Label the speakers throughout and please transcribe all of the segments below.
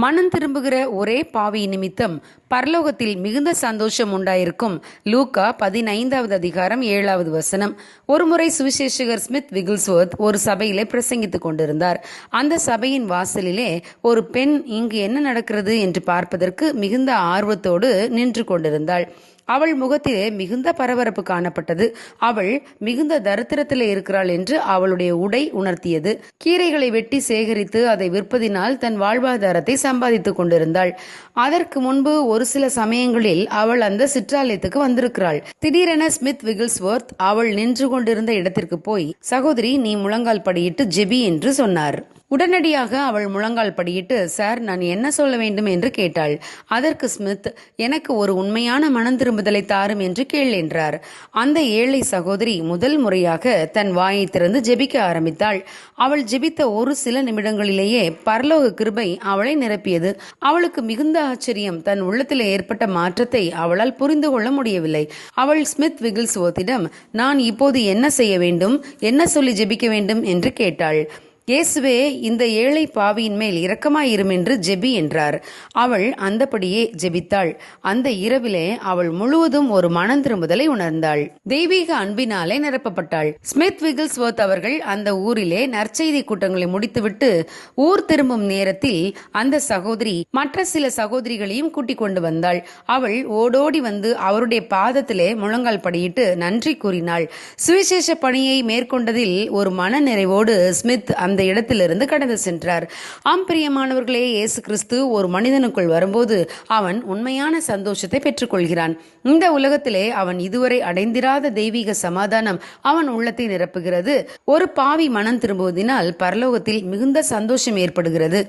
Speaker 1: மனம் திரும்புகிற ஒரே பாவி நிமித்தம் பரலோகத்தில் மிகுந்த சந்தோஷம் உண்டாயிருக்கும். லூக்கா பதினைந்தாவது அதிகாரம் ஏழாவது வசனம். ஒருமுறை சுவிசேஷகர் ஸ்மித் விகில்ஸ்வர்த் ஒரு சபையிலே பிரசங்கித்துக் கொண்டிருந்தார். அந்த சபையின் வாசலிலே ஒரு பெண் இங்கு என்ன நடக்கிறது என்று பார்ப்பதற்கு மிகுந்த ஆர்வத்தோடு நின்று கொண்டிருந்தாள். அவள் முகத்திலே மிகுந்த பரபரப்பு காணப்பட்டது. அவள் மிகுந்த தரித்திரத்திலே இருக்கிறாள் என்று அவளுடைய உடை உணர்த்தியது. கீரைகளை வெட்டி சேகரித்து அதை விற்பதினால் தன் வாழ்வாதாரத்தை சம்பாதித்துக் கொண்டிருந்தாள். அதற்கு முன்பு ஒரு சில சமயங்களில் அவள் அந்த சிற்றாலயத்துக்கு வந்திருக்கிறாள். திடீரென ஸ்மித் விகில்ஸ்வர்த் அவள் நின்று கொண்டிருந்த இடத்திற்கு போய் சகோதரி நீ முழங்கால் படியிட்டு ஜெபி என்று சொன்னார். உடனடியாக அவள் முழங்கால் படியிட்டு சார் நான் என்ன சொல்ல வேண்டும்? என்று கேட்டாள். அதற்கு ஸ்மித் எனக்கு ஒரு உண்மையான மனம் திரும்புதலை தாரும் என்று கேள் என்றார். அந்த ஏழை சகோதரி முதல் முறையாக தன் வாயை திறந்து ஜெபிக்க ஆரம்பித்தாள். அவள் ஜெபித்த ஒரு சில நிமிடங்களிலேயே பரலோக கிருபை அவளை நிரப்பியது. அவளுக்கு மிகுந்த ஆச்சரியம். தன் உள்ளத்தில் ஏற்பட்ட மாற்றத்தை அவளால் புரிந்து கொள்ள முடியவில்லை. அவள் ஸ்மித் விகில்ஸ்வோத்திடம் நான் இப்போது என்ன செய்ய வேண்டும்? என்ன சொல்லி ஜெபிக்க வேண்டும்? என்று கேட்டாள். இயேசுவே இந்த ஏழை பாவியின் மேல் இரக்கமாயிரும் என்று ஜெபி என்றார். அவள் அந்தபடியே ஜெபித்தாள். அந்த இரவிலே அவள் முழுவதும் ஒரு மனம் திரும்புதலை உணர்ந்தாள். தெய்வீக அன்பினாலே நிரப்பப்பட்டாள். ஸ்மித் விகில்ஸ்வர்த் அவர்கள் அந்த ஊரிலே நற்செய்தி கூட்டங்களை முடித்துவிட்டு ஊர் திரும்பும் நேரத்தில் அந்த சகோதரி மற்ற சில சகோதரிகளையும் கூட்டிக் கொண்டு வந்தாள். அவள் ஓடோடி வந்து அவருடைய பாதத்திலே முழங்கால் படியிட்டு நன்றி கூறினாள். சுவிசேஷ பணியை மேற்கொண்டதில் ஒரு மன நிறைவோடு ஸ்மித் அந்த அந்த இடத்திலிருந்து கடந்து சென்றார். ஆம் பிரியமானவர்களே இயேசு கிறிஸ்து ஒரு மனிதனுக்குள் வரும்போது அவன் உண்மையான சந்தோஷத்தை பெற்றுக்கொள்கிறான். இந்த உலகத்திலே அவன் இதுவரை அடைந்திராத தெய்வீக சமாதானம் அவன் உள்ளத்தை நிரப்புகிறது. ஒரு பாவி மனம் திரும்புவதினால் பரலோகத்தில் மிகுந்த சந்தோஷம் ஏற்படுகிறது.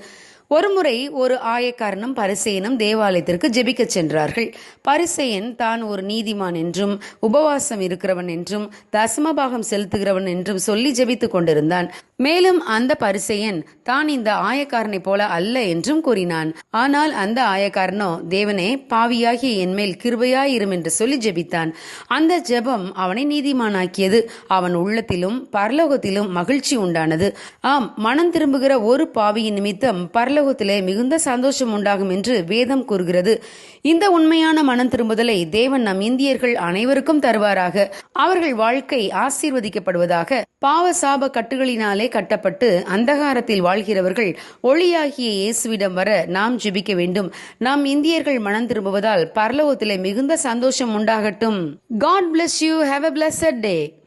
Speaker 1: ஒருமுறை ஒரு ஆயக்காரனும் பரிசெயனும் தேவாலயத்திற்கு ஜெபிக்கச் சென்றார்கள். பரிசெயன் தான் ஒரு நீதிமான் என்றும் உபவாசம் இருக்கிறவன் என்றும் தசமபாகம் செலுத்துகிறவன் என்றும் சொல்லி ஜெபித்துக் கொண்டிருந்தான். மேலும் அந்த பரிசையன் தான் இந்த ஆயக்காரனைப் போல அல்ல என்றும் கூறினான். ஆனால் அந்த ஆயக்காரனோ தேவனே பாவியாகிய என்மேல் கிருபையாயிரும் என்று சொல்லி ஜெபித்தான். அந்த ஜெபம் அவனை நீதிமானாக்கியது. அவன் உள்ளத்திலும் பரலோகத்திலும் மகிழ்ச்சி உண்டானது. ஆம் மனம் திரும்புகிற ஒரு பாவியின் நிமித்தம் பரலோகத்திலே மிகுந்த சந்தோஷம் உண்டாகும் என்று வேதம் கூறுகிறது. இந்த உண்மையான மனம் திரும்புதலை தேவன் நம் இந்தியர்கள் அனைவருக்கும் தருவாராக. அவர்கள் வாழ்க்கை ஆசீர்வதிக்கப்படுவதாக பாவ சாப கட்டுகளினாலே கட்டப்பட்டு அந்தகாரத்தில் வாழ்கிறவர்கள் ஒளியாகிய இயேசுவிடம் வர நாம் ஜெபிக்க வேண்டும். நாம் இந்தியர்கள் மனம் திரும்புவதால் பரலோகத்திலே மிகுந்த சந்தோஷம் உண்டாகட்டும். God bless you have a blessed day